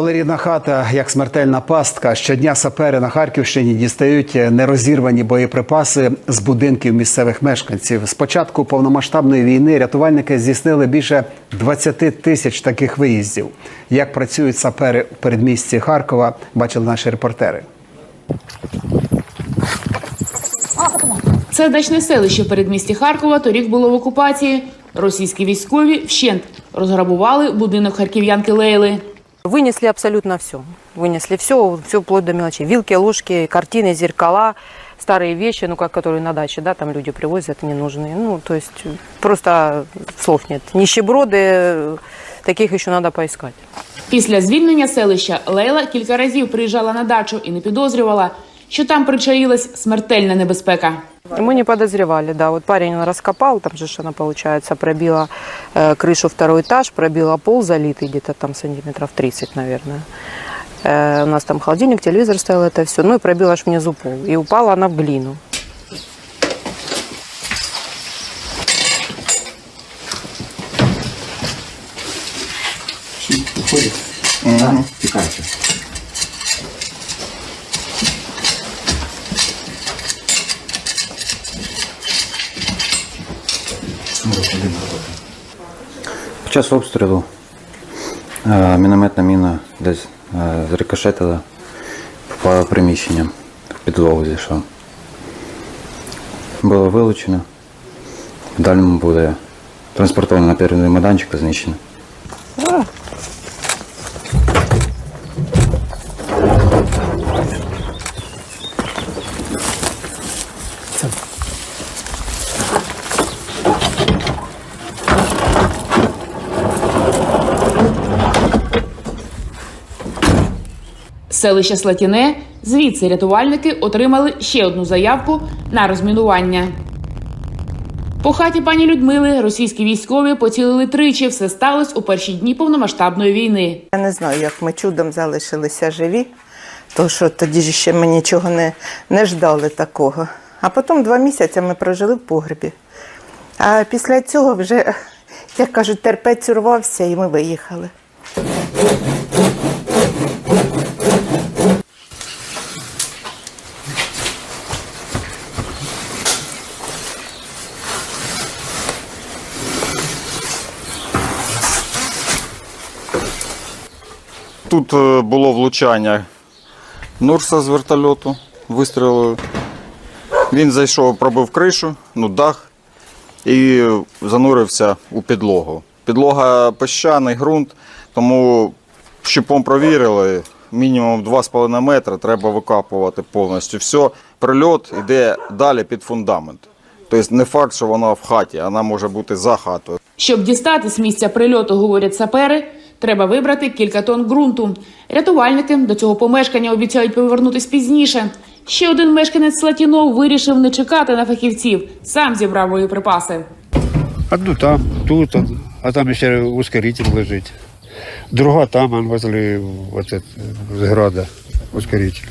Коли рідна хата як смертельна пастка, щодня сапери на Харківщині дістають нерозірвані боєприпаси з будинків місцевих мешканців. З початку повномасштабної війни рятувальники здійснили більше 20 тисяч таких виїздів. Як працюють сапери у передмісті Харкова, бачили наші репортери. Це дачне селище в передмісті Харкова торік було в окупації. Російські військові вщент розграбували будинок харків'янки Лейли. Вынесли абсолютно все. Вынесли все, все вплоть до мелочей. Вилки, ложки, картины, зеркала, старые вещи, ну, как которые на даче, да, там люди привозят ненужные. Ну, то есть просто слов нет. Нищеброды, таких еще надо поискать. Після звільнення селища Лейла кілька разів приїжджала на дачу і не підозрювала, що там причаїлась смертельна небезпека. И мы не подозревали, да. Вот парень он раскопал, там же ж она, получается, пробила э, крышу второй этаж, пробила пол залитый где-то там сантиметров 30, наверное. Э, у нас там холодильник, телевизор стоял, это все. Ну и пробила аж внизу пол. И упала она в глину. Під час обстрілу е, мінометна міна десь е, зрикошетила, попала в приміщення, в підлогу зійшла. Було вилучено. В дальньому буде транспортовано на передовий майданчик знищено. Селище Слатіне. Звідси рятувальники отримали ще одну заявку на розмінування. По хаті пані Людмили російські військові поцілили тричі. Все сталося у перші дні повномасштабної війни. Я не знаю, як ми чудом залишилися живі, тому що тоді ж ще ми нічого не, не ждали такого. А потім два місяці ми прожили в погребі. А після цього вже, як кажуть, терпець урвався і ми виїхали. Тут е, було влучання Нурса з вертольоту, вистрілили. Він зайшов, пробив кришу, ну дах і занурився у підлогу. Підлога піщаний ґрунт, тому щупом провірили, мінімум 2,5 метри треба викапувати повністю. Все, прильот йде далі під фундамент. Тобто не факт, що вона в хаті, вона може бути за хатою. Щоб дістати з місця прильоту, говорять сапери, треба вибрати кілька тонн ґрунту. Рятувальники до цього помешкання обіцяють повернутись пізніше. Ще один мешканець Слатіно вирішив не чекати на фахівців, сам зібрав боєприпаси. Одну там, тут, а там ще ускоритель лежить. Друга там, он возле это, зграда, ускоритель.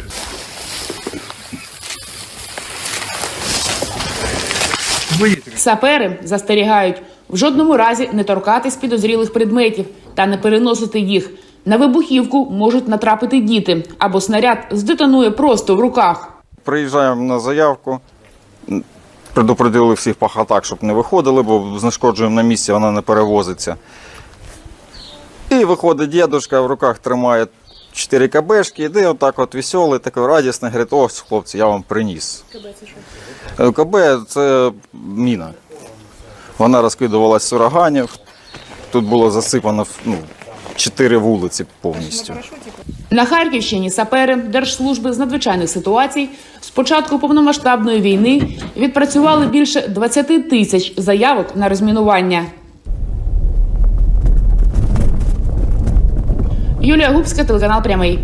Сапери застерігають в жодному разі не торкатись підозрілих предметів та не переносити їх. На вибухівку можуть натрапити діти або снаряд здетонує просто в руках. Приїжджаємо на заявку, предупредили всіх по хатах, щоб не виходили, бо знешкоджуємо на місці, вона не перевозиться. І виходить дідушка, в руках тримає 4 кабешки, іде отак от веселий, такий радісний, говорить, ось, хлопці, я вам приніс. Е, КБ це міна. Вона розкидувалась з ураганів. Тут було засипано ну, 4 вулиці повністю. На Харківщині сапери Держслужби з надзвичайних ситуацій з початку повномасштабної війни відпрацювали більше 20 тисяч заявок на розмінування. Юлія Губська, телеканал Прямий.